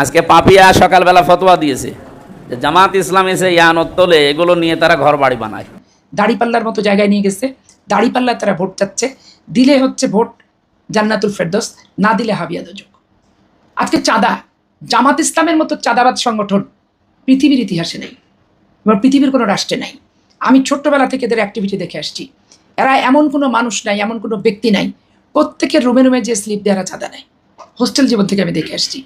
আজকে পাপিয়া সকালবেলা ফতোয়া দিয়েছে জামাত ইসলাম এসে ইয়ানত তোলে, এগুলো নিয়ে তারা ঘর বাড়ি বানায়। দাড়িপাল্লার মতো জায়গায় নিয়ে গেছে। দাড়িপাল্লায় তারা ভোট চাচ্ছে। দিলে হচ্ছে ভোট জান্নাতুল ফেরদোস, না দিলে হাবিয়া দোজক। আজকে চাঁদা। জামাত ইসলামের মতো চাঁদাবাদ সংগঠন পৃথিবীর ইতিহাসে নেই এবার পৃথিবীর কোনো রাষ্ট্রে নাই। আমি ছোট্টবেলা থেকে এদের অ্যাক্টিভিটি দেখে আসছি। এরা এমন কোনো মানুষ নাই, এমন কোনো ব্যক্তি নাই। প্রত্যেকের রুমে রুমে যে স্লিপ দেওয়ারা চাঁদা নেয়। হোস্টেল জীবন থেকে আমি দেখে আসছি।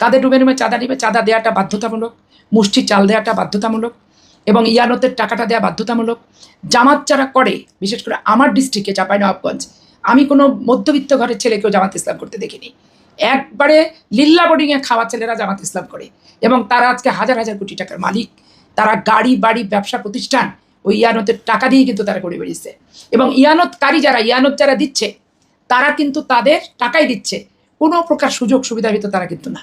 তাদের রুমে রুমে চাঁদা নিবে, চাঁদা দেওয়াটা বাধ্যতামূলক মুষ্টি চাল দেওয়াটা বাধ্যতামূলক, এবং ইয়ানতের টাকাটা দেওয়া বাধ্যতামূলক। জামাত যারা করে, বিশেষ করে আমার ডিস্ট্রিক্টে চাঁপাইনবাবগঞ্জ আমি কোনো মধ্যবিত্ত ঘরের ছেলেকেও জামাত ইসলাম করতে দেখিনি। একবারে লিল্লা বোর্ডিংয়ে খাওয়া ছেলেরা জামাত ইসলাম করে, এবং তারা আজকে হাজার হাজার কোটি টাকার মালিক। তারা গাড়ি, বাড়ি, ব্যবসা প্রতিষ্ঠান, ওই ইয়ানতের টাকা দিয়ে কিন্তু তারা করে বেরিয়েছে এবং ইয়ানতকারী যারা, ইয়ানত যারা দিচ্ছে, তারা কিন্তু তাদের টাকাই দিচ্ছে। কোনো প্রকার সুযোগ সুবিধার ভিতর তারা কিন্তু না।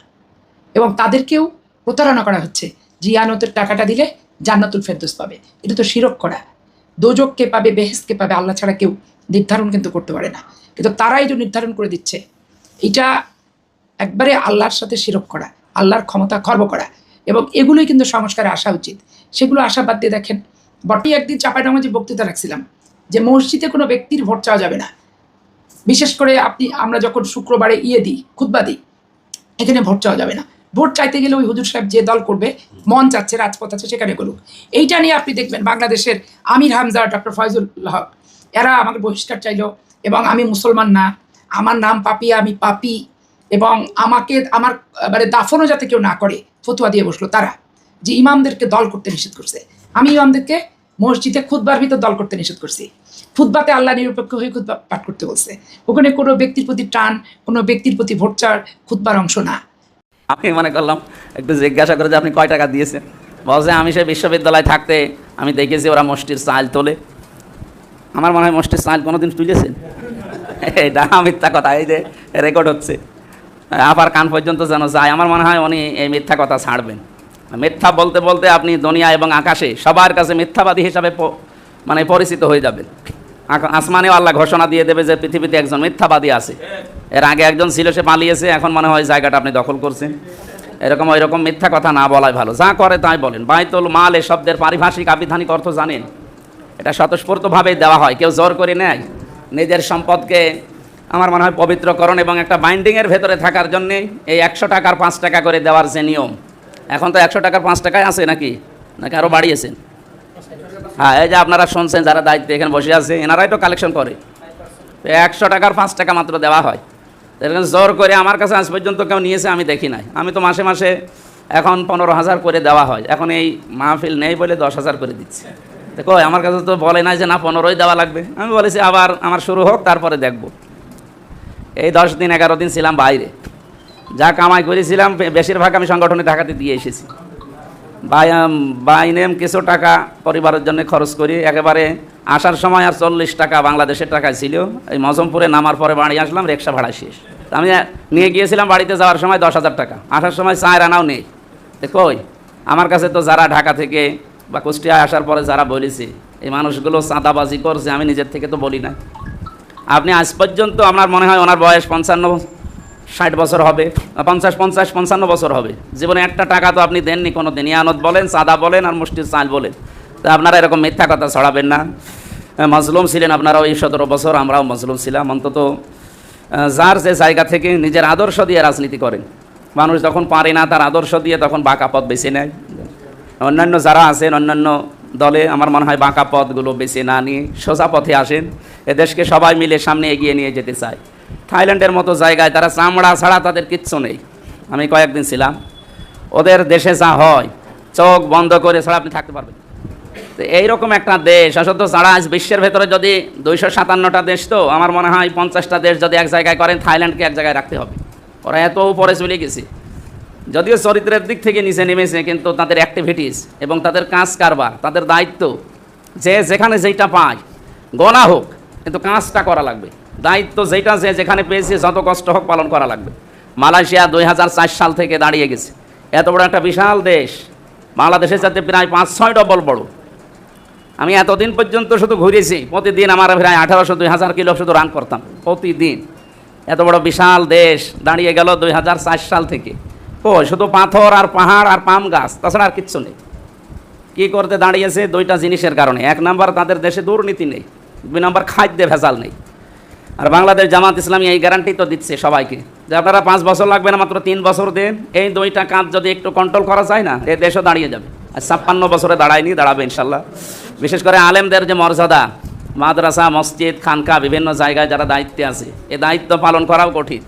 এবং তাদেরকেও প্রতারণা করা হচ্ছে। জিয়ানতের টাকাটা দিলে জান্নাতুল ফেরদৌস পাবে। এটা তো শিরক করা। দোজককে পাবে বেহেসকে পাবে, আল্লাহ ছাড়া কেউ নির্ধারণ কিন্তু করতে পারে না। কিন্তু তারাই যে নির্ধারণ করে দিচ্ছে। এটা একবারে আল্লাহর সাথে শিরক করা, আল্লাহর ক্ষমতা খর্ব করা। এবং এগুলোই কিন্তু সংস্কারে আসা উচিত। সেগুলো আশা বাদ দিয়ে দেখেন, বটি একদিন চাপাইডাঙ্গা যে বক্তৃতা রাখছিলাম যে মসজিদে কোনো ব্যক্তির ভোট চাওয়া যাবে না। বিশেষ করে আপনি, আমরা যখন শুক্রবারে ইয়ে দিই, খুতবা দিই, এখানে ভোট চাওয়া যাবে না। ভোট চাইতে গেলে ওই হুজুর সাহেব যে দল করবে, মন চাচ্ছে, রাজপথ আছে, সেখানে করুক এইটা নিয়ে আপনি দেখবেন বাংলাদেশের আমির হামজা, ডক্টর ফয়জুল হক, এরা আমাকে বহিষ্কার চাইল এবং আমি মুসলমান না, আমার নাম পাপিয়া আমি পাপি এবং আমাকে, আমার মানে দাফনও যাতে কেউ না করে, ফতুয়া দিয়ে বসল তারা, যে ইমামদেরকে দল করতে নিষেধ করছে। আমি ইমামদেরকে মসজিদে খুদবার ভিতর দল করতে নিষেধ করছি। খুদবাতে আল্লাহ নিরপেক্ষ হয়ে খুদবা পাঠ করতে বলছে। ওখানে কোনো ব্যক্তির প্রতি টান, কোনো ব্যক্তির প্রতি ভোট চাওয়ার খুদবার অংশ না। আমি মনে করলাম, একটু জিজ্ঞাসা করে যে আপনি কয় টাকা দিয়েছেন? বলছে, আমি সে বিশ্ববিদ্যালয়ে থাকতে আমি দেখেছি ওরা মসজির চাল তোলে। আমার মনে হয় মসজির চাল কোনোদিন তুলেছেন? এটা মিথ্যা কথা, এই যে রেকর্ড হচ্ছে। আবার কান পর্যন্ত যেন যায়, আমার মনে হয় উনি এই মিথ্যা কথা ছাড়বেন। মিথ্যা বলতে বলতে আপনি দুনিয়া এবং আকাশে সবার কাছে মিথ্যাবাদী হিসাবে মানে পরিচিত হয়ে যাবেন। আসমানেও আল্লাহ ঘোষণা দিয়ে দেবে যে পৃথিবীতে একজন মিথ্যাবাদী আছে। এর আগে একজন ছিল, সে পালিয়েছে। এখন মনে হয় জায়গাটা আপনি দখল করছেন। এরকম ওই রকম মিথ্যা কথা না বলাই ভালো। যা করে তাই বলেন। বাইতুল মাল এ শব্দের পারিভাষিক আবিধানিক অর্থ জানেন? এটা স্বতঃস্ফূর্তভাবেই দেওয়া হয়। কেউ জোর করে নেয় নিজের সম্পদকে আমার মনে হয় পবিত্রকরণ এবং একটা বাইন্ডিংয়ের ভেতরে থাকার জন্যে এই একশো টাকার পাঁচ টাকা করে দেওয়ার যে নিয়ম। এখন তো একশো টাকার পাঁচ টাকায় আছে নাকি? নাকি আরও বাড়িয়েছেন? হ্যাঁ এই যে আপনারা শুনছেন, যারা দায়িত্বে এখানে বসে আছে, এনারাই তো কালেকশন করে। একশো টাকার পাঁচ টাকা মাত্র দেওয়া হয়। এরকম জোর করে আমার কাছে আজ পর্যন্ত কেউ নিয়েছে, আমি দেখি নাই। আমি তো মাসে মাসে এখন পনেরো হাজার করে দেওয়া হয়। এখন এই মাহফিল নেই বলে দশ হাজার করে দিচ্ছে। দেখো আমার কাছে তো বলে নাই যে না, পনেরোই দেওয়া লাগবে। আমি বলেছি, আবার আমার শুরু হোক, তারপরে দেখব। এই দশ দিন, এগারো দিন ছিলাম বাইরে। যা কামাই করেছিলাম বেশিরভাগ আমি সংগঠনে টাকাতে দিয়ে এসেছি। বাই বাইনেম কিছু টাকা পরিবারের জন্য খরচ করি। একেবারে আসার সময় আর চল্লিশ টাকা বাংলাদেশের টাকা ছিল। এই মজমপুরে নামার পরে বাড়ি আসলাম, রিক্সা ভাড়া শেষ। আমি নিয়ে গিয়েছিলাম বাড়িতে যাওয়ার সময় দশ হাজার টাকা। আসার সময় চায়ের আনাও নেই। দেখোই আমার কাছে তো যারা ঢাকা থেকে বা কুষ্টিয়ায় আসার পরে যারা বলেছে, এই মানুষগুলো চাঁদাবাজি করছে, আমি নিজের থেকে তো বলি না। আপনি আজ পর্যন্ত আমার মনে হয় ওনার বয়স পঞ্চান্ন, ষাট বছর হবে পঞ্চাশ পঞ্চাশ, পঞ্চান্ন বছর হবে। জীবনে একটা টাকা তো আপনি দেননি কোনো দিন ইয়ানত বলেন সাদা বলেন, আর মুষ্টির চাল বলেন। তা আপনারা এরকম মিথ্যা কথা ছড়াবেন না। মজলুম ছিলেন আপনারাও ওই সতেরো বছর, আমরাও মজলুম ছিলাম। অন্তত যার যে জায়গা থেকে নিজের আদর্শ দিয়ে রাজনীতি করেন। মানুষ যখন পারে না তার আদর্শ দিয়ে তখন বাঁকা পথ বেছে নেয়। অন্যান্য যারা আছেন, অন্যান্য দলে আমার মনে হয় বাঁকা পথগুলো বেছে না নিয়ে সোজা পথে আসেন। এ দেশকে সবাই মিলে সামনে এগিয়ে নিয়ে যেতে চায়। থাইল্যান্ডের মতো জায়গায় তারা চামড়া ছাড়া তাদের কিচ্ছু নেই। আমি কয়েকদিন ছিলাম। ওদের দেশে যা হয়, চোখ বন্ধ করে ছাড়া আপনি থাকতে পারবেন তো এইরকম একটা দেশ। আসলে যারা আজ বিশ্বের ভেতরে যদি দুইশো সাতান্নটা দেশ তো, আমার মনে হয় পঞ্চাশটা দেশ যদি এক জায়গায় করেন, থাইল্যান্ডকে এক জায়গায় রাখতে হবে। ওরা এত উপরে চলে গেছে। যদিও চরিত্রের দিক থেকে নিচে নেমেছে, কিন্তু তাদের অ্যাক্টিভিটিস এবং তাদের কাজ কারবার তাদের দায়িত্ব, যে যেখানে যেইটা পায় গলা হোক, কিন্তু কাজটা করা লাগবে। দায়িত্ব যেটা যে যেখানে পেয়েছে, যত কষ্ট হোক পালন করা লাগবে। মালয়েশিয়া দুই হাজার চার সাল থেকে দাঁড়িয়ে গেছে। এত বড় একটা বিশাল দেশ। বাংলাদেশের সাথে প্রায় পাঁচ ছয় ডবল বড়। আমি এতদিন পর্যন্ত শুধু ঘুরেছি, প্রতিদিন আমার প্রায় আঠারোশো, দুই হাজার কিলো শুধু রান করতাম, প্রতিদিন। এত বড় বিশাল দেশ, দাঁড়িয়ে গেল দুই হাজার সাল থেকে। ও, শুধু পাথর আর পাহাড় আর পাম গাছ, তাছাড়া আর কিচ্ছু নেই। কী করতে দাঁড়িয়েছে দুইটা জিনিসের কারণে। এক নাম্বার, তাদের দেশে দুর্নীতি নেই। দুই নম্বর, খাদ্যে ভেজাল নেই। আর বাংলাদেশ জামাত ইসলামী এই গ্যারান্টি তো দিচ্ছে সবাইকে। যে আপনারা পাঁচ বছর লাগবে না, মাত্র তিন বছর দেন। এই দুইটা কাজ যদি একটু কন্ট্রোল করা যায় না, এ দেশও দাঁড়িয়ে যাবে। ছাপ্পান্ন বছরে দাঁড়ায়নি, দাঁড়াবে ইনশাল্লাহ। বিশেষ করে আলেমদের যে মর্যাদা, মাদ্রাসা, মসজিদ, খানকা, বিভিন্ন জায়গায় যারা দায়িত্বে আছে, এ দায়িত্ব পালন করাও কঠিন।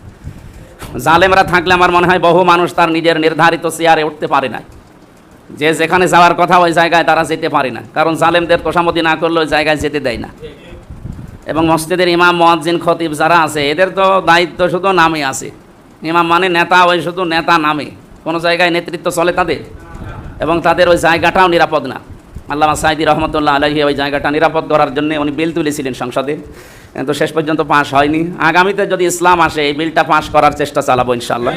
জালেমরা থাকলে আমার মনে হয় বহু মানুষ তার নিজের নির্ধারিত চেয়ারে উঠতে পারে না। যে যেখানে যাওয়ার কথা ওই জায়গায় তারা যেতে পারে না। কারণ জালেমদের তোষামতি না করলে ওই জায়গায় যেতে দেয় না। এবং মসজিদের ইমাম, মোয়াজ্জিন, খতিব যারা আছে, এদের তো দায়িত্ব শুধু নামে আছে। ইমাম মানে নেতা, ওই শুধু নেতা নামে। কোনো জায়গায় নেতৃত্ব চলে তাদের? এবং তাদের ওই জায়গাটাও নিরাপদ না। আল্লামা সাইদি রহমতুল্লাহ আলহী ওই জায়গাটা নিরাপদ করার জন্য উনি বিল তুলেছিলেন সংসদে। কিন্তু শেষ পর্যন্ত পাশ হয়নি। আগামীতে যদি ইসলাম আসে, এই বিলটা পাশ করার চেষ্টা চালাবো ইনশাল্লাহ